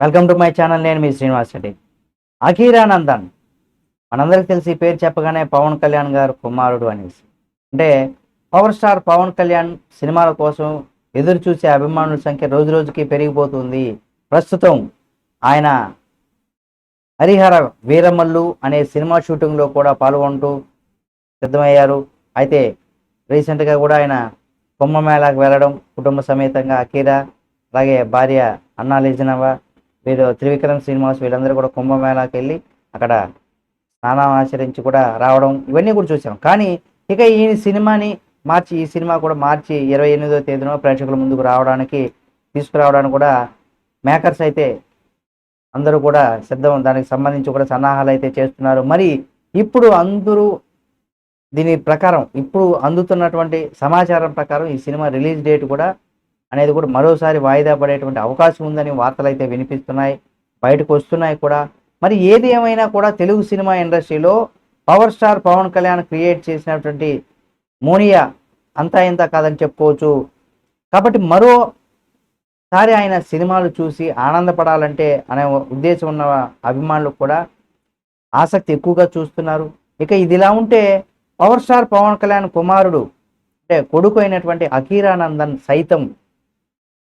Welcome to my channel నేను మీ శ్రీనివాస్ రెడ్డి. అఖీరానందన్ మనందరికి తెలిసి పేరు చెప్పగానే పవన్ కళ్యాణ్ గారు కుమారుడు అనేసి. అంటే పవర్ స్టార్ పవన్ కళ్యాణ్ సినిమాల కోసం ఎదురు చూసే అభిమానుల సంఖ్య రోజు రోజుకి పెరిగిపోతుంది. ప్రస్తుతం ఆయన హరిహర వీరమల్లు అనే సినిమా షూటింగ్లో కూడా పాల్గొంటూ సిద్ధమయ్యారు. అయితే రీసెంట్గా కూడా ఆయన కుంభమేళాకు వెళ్ళడం కుటుంబ సమేతంగా అఖీరా అలాగే భార్య అన్నా లేజినవా వీరు త్రివిక్రమ్ శ్రీనివాస్ వీళ్ళందరూ కూడా కుంభమేళాకి వెళ్ళి అక్కడ స్నానం ఆచరించి కూడా రావడం ఇవన్నీ కూడా చూసాం కానీ ఇక ఈ సినిమాని మార్చి ఈ సినిమా కూడా మార్చి ఇరవై ఎనిమిదో తేదీన ప్రేక్షకుల ముందుకు రావడానికి తీసుకురావడానికి కూడా మేకర్స్ అయితే అందరూ కూడా సిద్ధం. దానికి సంబంధించి కూడా సన్నాహాలు అయితే చేస్తున్నారు. మరి ఇప్పుడు అందరూ దీని ప్రకారం ఇప్పుడు అందుతున్నటువంటి సమాచారం ప్రకారం ఈ సినిమా రిలీజ్ డేట్ కూడా అనేది కూడా మరోసారి వాయిదా పడేటువంటి అవకాశం ఉందని వార్తలు అయితే వినిపిస్తున్నాయి. బయటకు వస్తున్నాయి కూడా. మరి ఏది ఏమైనా కూడా తెలుగు సినిమా ఇండస్ట్రీలో power star Pawan Kalyan create చేసినటువంటి మోనియా అంతా ఇంత కాదని చెప్పుకోవచ్చు. కాబట్టి మరోసారి ఆయన సినిమాలు చూసి ఆనందపడాలంటే అనే ఉద్దేశం ఉన్న అభిమానులు కూడా ఆసక్తి ఎక్కువగా చూస్తున్నారు. ఇక ఇదిలా ఉంటే పవర్ స్టార్ పవన్ కళ్యాణ్ కుమారుడు అంటే కొడుకు అయినటువంటి అఖీరానందన్ సైతం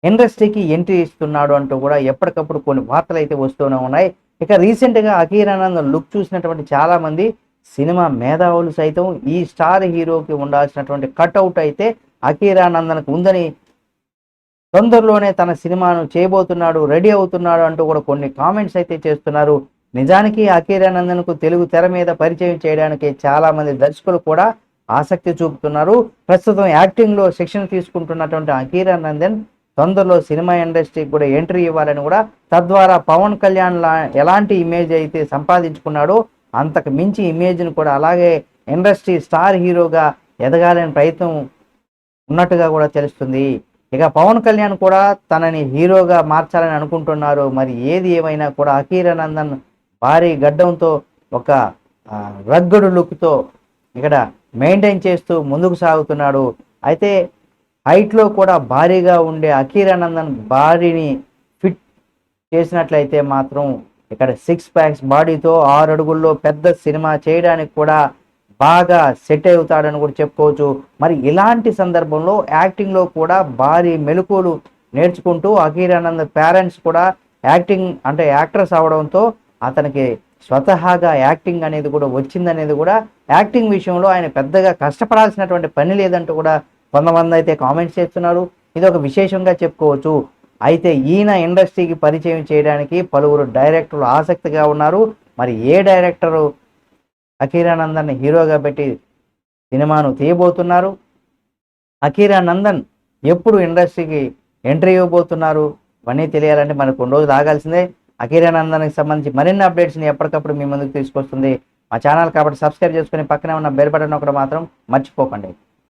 ఇండస్ట్రీకి ఎంట్రీ ఇస్తున్నాడు అంటూ కూడా ఎప్పటికప్పుడు కొన్ని వార్తలు అయితే వస్తూనే ఉన్నాయి. ఇక రీసెంట్గా అఖీరానందన్ లుక్ చూసినటువంటి చాలామంది సినిమా మేధావులు సైతం ఈ స్టార్ హీరోకి ఉండాల్సినటువంటి కట్అవుట్ అయితే అఖీరానందన్కు ఉందని తొందరలోనే తన సినిమాను చేయబోతున్నాడు రెడీ అవుతున్నాడు అంటూ కూడా కొన్ని కామెంట్స్ అయితే చేస్తున్నారు. నిజానికి అఖీరానందన్కు తెలుగు తెర మీద పరిచయం చేయడానికి చాలామంది దర్శకులు కూడా ఆసక్తి చూపుతున్నారు. ప్రస్తుతం యాక్టింగ్లో శిక్షణ తీసుకుంటున్నటువంటి అఖీరానందన్ తొందరలో సినిమా ఇండస్ట్రీకి కూడా ఎంట్రీ ఇవ్వాలని కూడా తద్వారా పవన్ కళ్యాణ్ లా ఎలాంటి ఇమేజ్ అయితే సంపాదించుకున్నాడో అంతకు మించి ఇమేజ్ను కూడా అలాగే ఇండస్ట్రీ స్టార్ హీరోగా ఎదగాలని ప్రయత్నం ఉన్నట్టుగా కూడా తెలుస్తుంది. ఇక పవన్ కళ్యాణ్ కూడా తనని హీరోగా మార్చాలని అనుకుంటున్నారు. మరి ఏది ఏమైనా కూడా అఖీరానందన్ భారీ గడ్డంతో ఒక రగ్గడు లుక్తో ఇక్కడ మెయింటైన్ చేస్తూ ముందుకు సాగుతున్నాడు. అయితే హైట్లో కూడా భారీగా ఉండే అఖీరానందన్ భారీని ఫిట్ చేసినట్లయితే మాత్రం ఇక్కడ సిక్స్ ప్యాక్స్ బాడీతో ఆరు అడుగుల్లో పెద్ద సినిమా చేయడానికి కూడా బాగా సెట్ అవుతాడని కూడా చెప్పుకోవచ్చు. మరి ఇలాంటి సందర్భంలో యాక్టింగ్లో కూడా భారీ మెలకువలు నేర్చుకుంటూ అఖీరానంద్ పేరెంట్స్ కూడా యాక్టింగ్ అంటే యాక్ట్రెస్ అవడంతో అతనికి స్వతహాగా యాక్టింగ్ అనేది కూడా వచ్చిందనేది కూడా యాక్టింగ్ విషయంలో ఆయన పెద్దగా కష్టపడాల్సినటువంటి పని లేదంటూ కూడా కొంతమంది అయితే కామెంట్స్ చేస్తున్నారు. ఇది ఒక విశేషంగా చెప్పుకోవచ్చు. అయితే ఈయన ఇండస్ట్రీకి పరిచయం చేయడానికి పలువురు డైరెక్టర్లు ఆసక్తిగా ఉన్నారు. మరి ఏ డైరెక్టరు అఖీరానందన్ హీరోగా పెట్టి సినిమాను తీయబోతున్నారు? అఖీరానందన్ ఎప్పుడు ఇండస్ట్రీకి ఎంట్రీ ఇవ్వబోతున్నారు? ఇవన్నీ తెలియాలంటే మనకు కొన్ని రోజులు ఆగాల్సిందే. అఖీరానందన్కి సంబంధించి మరిన్ని అప్డేట్స్ని ఎప్పటికప్పుడు మీ ముందుకు తీసుకొస్తుంది మా ఛానల్. కాబట్టి సబ్స్క్రైబ్ చేసుకుని పక్కనే ఉన్న బెల్ బటన్ ఒకటి మాత్రం మర్చిపోకండి.